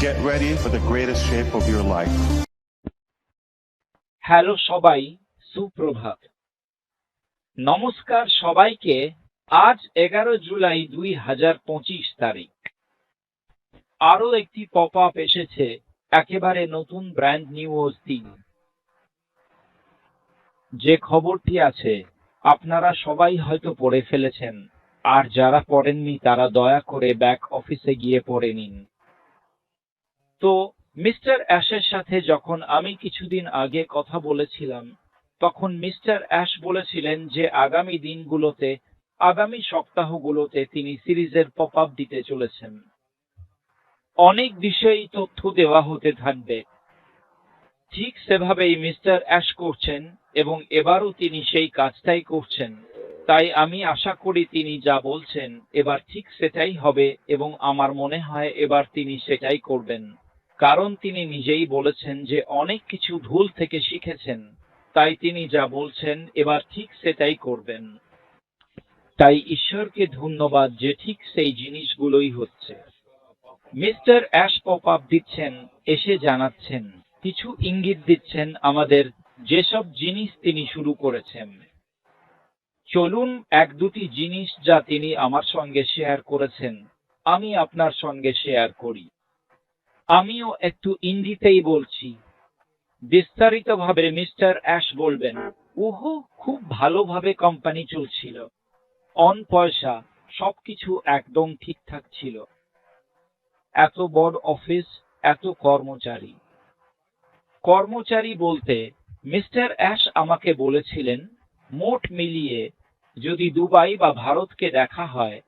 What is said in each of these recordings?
Get ready for the greatest shape of your life. Hello সবাই। সুপ্রভাত। নমস্কার সবাইকে। আজ এগারো জুলাই দুই হাজার পঁচিশ তারিখ। আরও একটি পপ আপ এসেছে। একেবারে নতুন ব্র্যান্ড নিউ দিন যে খবরটি আছে, আপনারা সবাই হয়তো পড়ে ফেলেছেন। আর যারা পড়েননি, তারা দয়া করে ব্যাক অফিসে গিয়ে পড়ে নিন। তো, মিস্টার অ্যাশের সাথে যখন আমি কিছুদিন আগে কথা বলেছিলাম, তখন মিস্টার অ্যাশ বলেছিলেন যে আগামী দিনগুলোতে, আগামী সপ্তাহগুলোতে তিনি সিরিজের পপ আপ দিতে চলেছেন। অনেক বিষয়েই তথ্য দেওয়া হতে থাকবে। ঠিক সেভাবেই মিস্টার অ্যাশ করছেন এবং এবারও তিনি সেই কাজটাই করছেন। তাই আমি আশা করি তিনি যা বলছেন, এবার ঠিক সেটাই হবে এবং আমার মনে হয় এবার তিনি সেটাই করবেন। কারণ তিনি নিজেই বলেছেন যে অনেক কিছু ভুল থেকে শিখেছেন, তাই তিনি যা বলছেন এবার ঠিক সেটাই করবেন। তাই ঈশ্বরকে ধন্যবাদ যে ঠিক সেই জিনিসগুলোই হচ্ছে। মিস্টার অ্যাশ পপ আপ দিচ্ছেন, এসে জানাচ্ছেন, কিছু ইঙ্গিত দিচ্ছেন আমাদের যেসব জিনিস তিনি শুরু করেছেন। চলুন এক দুটি জিনিস যা তিনি আমার সঙ্গে শেয়ার করেছেন, আমি আপনার সঙ্গে শেয়ার করি। আমিও একটু ইন্ডিতেই বলছি। বিস্তারিতভাবে মিস্টার অ্যাশ বলবেন, ওহো, খুব ভালোভাবে কোম্পানি চলছিল। অন পয়সা, সবকিছু একদম ঠিকঠাক ছিল। এত বড় অফিস, এত কর্মচারী। কর্মচারী বলতে, মিস্টার অ্যাশ আমাকে বলেছিলেন, মোট মিলিয়ে যদি দুবাই বা ভারতকে দেখা হয়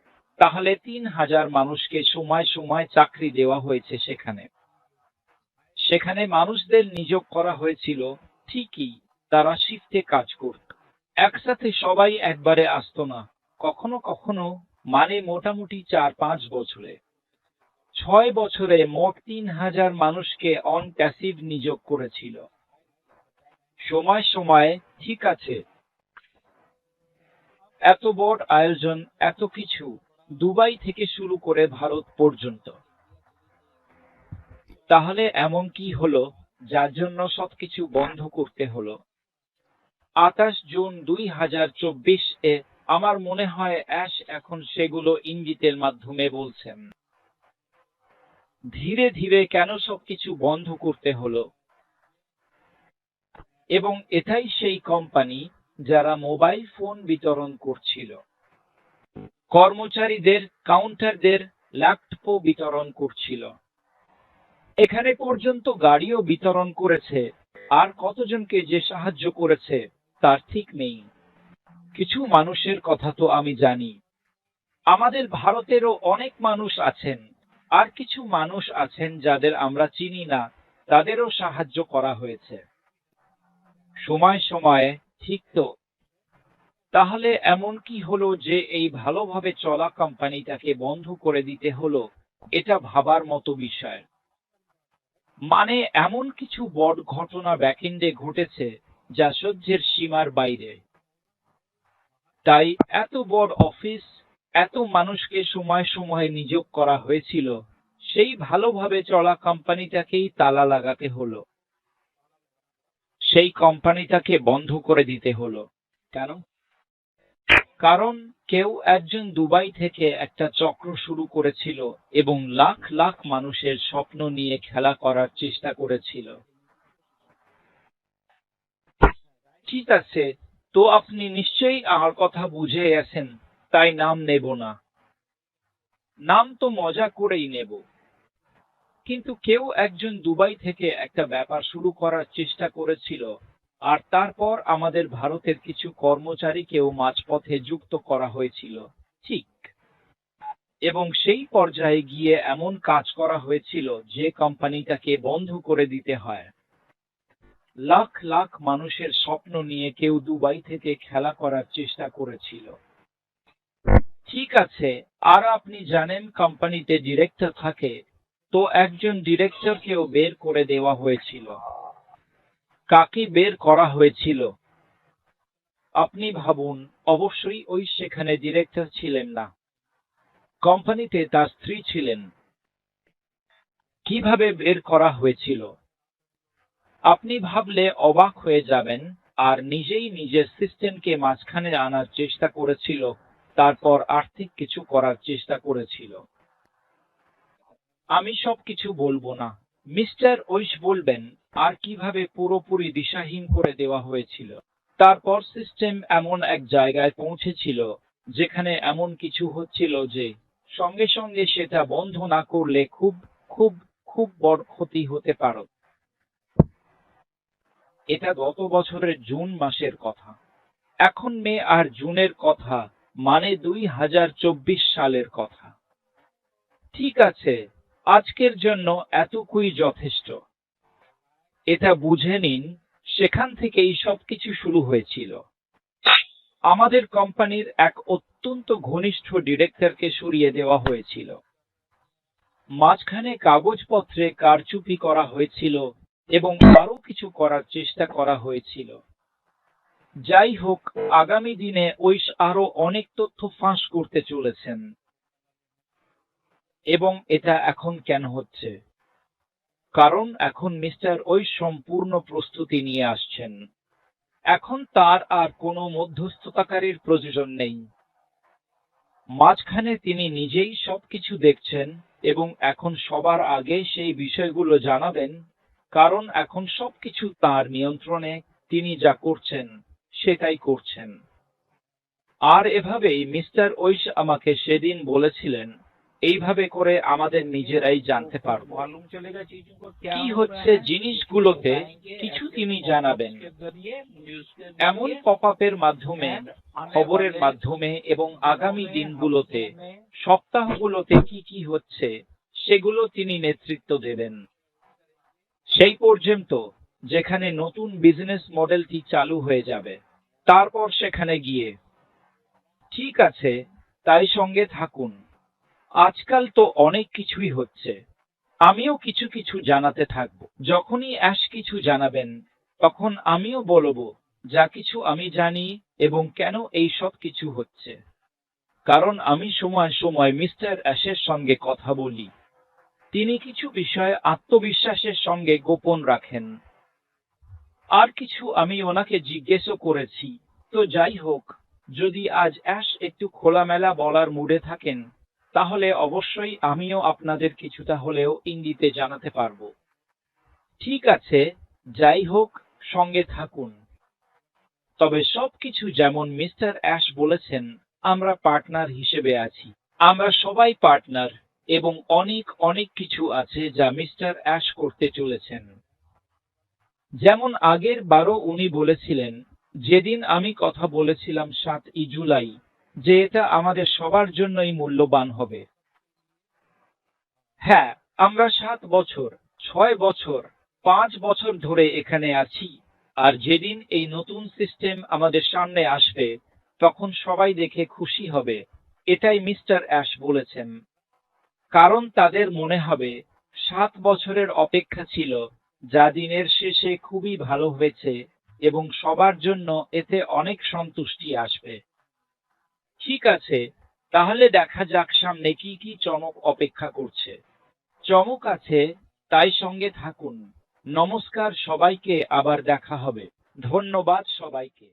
তাহলে তিন হাজার মানুষকে সময় সময় চাকরি দেওয়া হয়েছে সেখানে। সেখানে মানুষদের নিয়োগ করা হয়েছিল, ঠিকই তারা শিফটে কাজ করত। একসাথে সবাই একবারে আসতো না, কখনো কখনো মানে মোটামুটি চার পাঁচ বছরে। ছয় বছরে মোট তিন হাজার মানুষকে অন প্যাসিভ নিয়োগ করেছিল। সময় সময় ঠিক আছে, এত বড় আয়োজন, এত কিছু দুবাই থেকে শুরু করে ভারত পর্যন্ত। তাহলে এমন কি হলো, যার জন্য সবকিছু বন্ধ করতে হলো? আঠাশ জুন দুই হাজার চব্বিশ এ আমার মনে হয় অ্যাশ এখন সেগুলো ইঙ্গিতের মাধ্যমে বলছেন। ধীরে ধীরে কেন সবকিছু বন্ধ করতে হলো? এবং এটাই সেই কোম্পানি যারা মোবাইল ফোন বিতরণ করছিল। কর্মচারীদের, কাউন্টারদের ল্যাপটপও বিতরণ করছিল। এখানে পর্যন্ত গাড়িও বিতরণ করেছে। আর কতজনকে যে সাহায্য করেছে, তার ঠিক নেই। কিছু মানুষের কথা তো আমি জানি। আমাদের ভারতেরও অনেক মানুষ আছেন। আর কিছু মানুষ আছেন যাদের আমরা চিনি না, তাদেরও সাহায্য করা হয়েছে। সময় সময়ে, ঠিক তো তাহলে এমন কি হলো যে এই ভালোভাবে চলা কোম্পানিটাকে বন্ধ করে দিতে হলো? এটা ভাবার মতো বিষয়। মানে এমন কিছু বড় ঘটনা ব্যাকিন্ডে ঘটেছে যা সহ্যের সীমার বাইরে। তাই এত বড় অফিস এত মানুষকে সময় সময়ে নিয়োগ করা হয়েছিল, সেই ভালোভাবে চলা কোম্পানিটাকেই তালা লাগাতে হলো। সেই কোম্পানিটাকে বন্ধ করে দিতে হলো। কেন? কারণ কেউ একজন দুবাই থেকে একটা চক্র শুরু করেছিল এবং লাখ লাখ মানুষের স্বপ্ন নিয়ে খেলা করার চেষ্টা করেছিল। ঠিক আছে, তো আপনি নিশ্চয়ই আমার কথা বুঝে গেছেন, তাই নাম নেব না। নাম তো মজা করেই নেব। কিন্তু কেউ একজন দুবাই থেকে একটা ব্যাপার শুরু করার চেষ্টা করেছিল আর তারপর আমাদের ভারতের কিছু কর্মচারীকেও মাঝপথে যুক্ত করা হয়েছিল। ঠিক। এবং সেই পর্যায়ে গিয়ে এমন কাজ করা হয়েছিল যে কোম্পানিটাকে বন্ধ করে দিতে হয়। লাখ লাখ মানুষের স্বপ্ন নিয়ে কেউ দুবাই থেকে খেলা করার চেষ্টা করেছিল। ঠিক আছে, আর আপনি জানেন কোম্পানিতে ডিরেক্টর থাকে, তো একজন ডিরেক্টরকেও বের করে দেওয়া হয়েছিল। কাকে বের করা হয়েছিল? আপনি ভাবুন, অবশ্যই ওই সেখানে ডিরেক্টর ছিলেন না। কোম্পানিতে তার স্ত্রী ছিলেন। কীভাবে বের করা হয়েছিল? আপনি ভাবলে অবাক হয়ে যাবেন আর নিজেই নিজের সিস্টেমকে মাঝখানে আনার চেষ্টা করেছিল, তারপর আর্থিক কিছু করার চেষ্টা করেছিল। আমি সবকিছু বলব না। মিস্টার ঐশ বলবেন আর কীভাবে পুরোপুরি দিশাহীন করে দেওয়া হয়েছিল। তারপর সিস্টেম এমন এক জায়গায় পৌঁছেছিল, যেখানে এমন কিছু হচ্ছিল যে, সঙ্গে সঙ্গে সেটা বন্ধ না করলে খুব খুব খুব বড় ক্ষতি হতে পারত। এটা গত বছরের জুন মাসের কথা। এখন মে আর জুনের কথা মানে দুই হাজার চব্বিশ সালের কথা। ঠিক আছে, আজকের জন্য এতটুকুই যথেষ্ট। এটা বুঝে নিন, সেখান থেকেই সবকিছু শুরু হয়েছিল। আমাদের কোম্পানির এক অত্যন্ত ঘনিষ্ঠ ডিরেক্টরকে সরিয়ে দেওয়া হয়েছিল। মাঝখানে কাগজপত্রে কারচুপি করা হয়েছিল এবং আরও কিছু করার চেষ্টা করা হয়েছিল। যাই হোক, আগামী দিনে ঐশ আরও অনেক তথ্য ফাঁস করতে চলেছেন। এবং এটা এখন কেন হচ্ছে? কারণ এখন মিস্টার ঐশ সম্পূর্ণ প্রস্তুতি নিয়ে আসছেন। এখন তার আর কোনো মধ্যস্থতাকারীর প্রয়োজন নেই। মাঝখানে তিনি নিজেই সবকিছু দেখছেন এবং এখন সবার আগে সেই বিষয়গুলো জানাবেন, কারণ এখন সবকিছু তার নিয়ন্ত্রণে, তিনি যা করছেন, সেটাই করছেন। আর এভাবেই মিস্টার ঐশ আমাকে সেদিন বলেছিলেন এইভাবে করে আমাদের নিজেরাই জানতে পারব। কি হচ্ছে জিনিসগুলোতে কিছু তিনি জানাবেন। এমন পপ আপের মাধ্যমে, খবরের মাধ্যমে এবং আগামী দিনগুলোতে, সপ্তাহগুলোতে কি কি হচ্ছে, সেগুলো তিনি নেতৃত্ব দেবেন। সেই পর্যন্ত যেখানে নতুন বিজনেস মডেলটি চালু হয়ে যাবে, তারপর সেখানে গিয়ে। ঠিক আছে, তাই সঙ্গে থাকুন। আজকাল তো অনেক কিছুই হচ্ছে। আমিও কিছু কিছু জানাতে থাকব। যখনই অ্যাশ কিছু জানাবেন, তখন আমিও বলব, যা কিছু আমি জানি এবং কেন এই সব কিছু হচ্ছে? কারণ আমি সময় সময় মিস্টার অ্যাশের সঙ্গে কথা বলি। তিনি কিছু বিষয় আত্মবিশ্বাসের সঙ্গে গোপন রাখেন। আর কিছু আমি ওনাকে জিজ্ঞেসও করেছি। তো যাই হোক, যদি আজ অ্যাশ একটু খোলামেলা বলার মুডে থাকেন তাহলে অবশ্যই আমিও আপনাদের কিছুটা হলেও ইঙ্গিতে জানাতে পারব। ঠিক আছে, যাই হোক, সঙ্গে থাকুন। তবে সবকিছু যেমন মিস্টার অ্যাশ বলেছেন, আমরা পার্টনার হিসেবে আছি। আমরা সবাই পার্টনার এবং অনেক অনেক কিছু আছে যা মিস্টার অ্যাশ করতে চলেছেন। যেমন আগের বারও উনি বলেছিলেন, যেদিন আমি কথা বলেছিলাম সাতই জুলাই যে এটা আমাদের সবার জন্যই মূল্যবান হবে। হ্যাঁ আমরা সাত বছর, ছয় বছর, পাঁচ বছর ধরে এখানে আছি, আর যেদিন এই নতুন সিস্টেম আমাদের সামনে আসবে, তখন সবাই দেখে খুশি হবে, এটাই মিস্টার অ্যাশ বলেছেন। কারণ তাদের মনে হবে, সাত বছরের অপেক্ষা ছিল, যা দিনের শেষে খুবই ভালো হয়েছে, এবং সবার জন্য এতে অনেক সন্তুষ্টি আসবে। ঠিক আছে, তাহলে দেখা যাক সামনে কি কি চমক অপেক্ষা করছে। চমক আছে, তাই সঙ্গে থাকুন। নমস্কার, সবাইকে আবার দেখা হবে। ধন্যবাদ সবাইকে।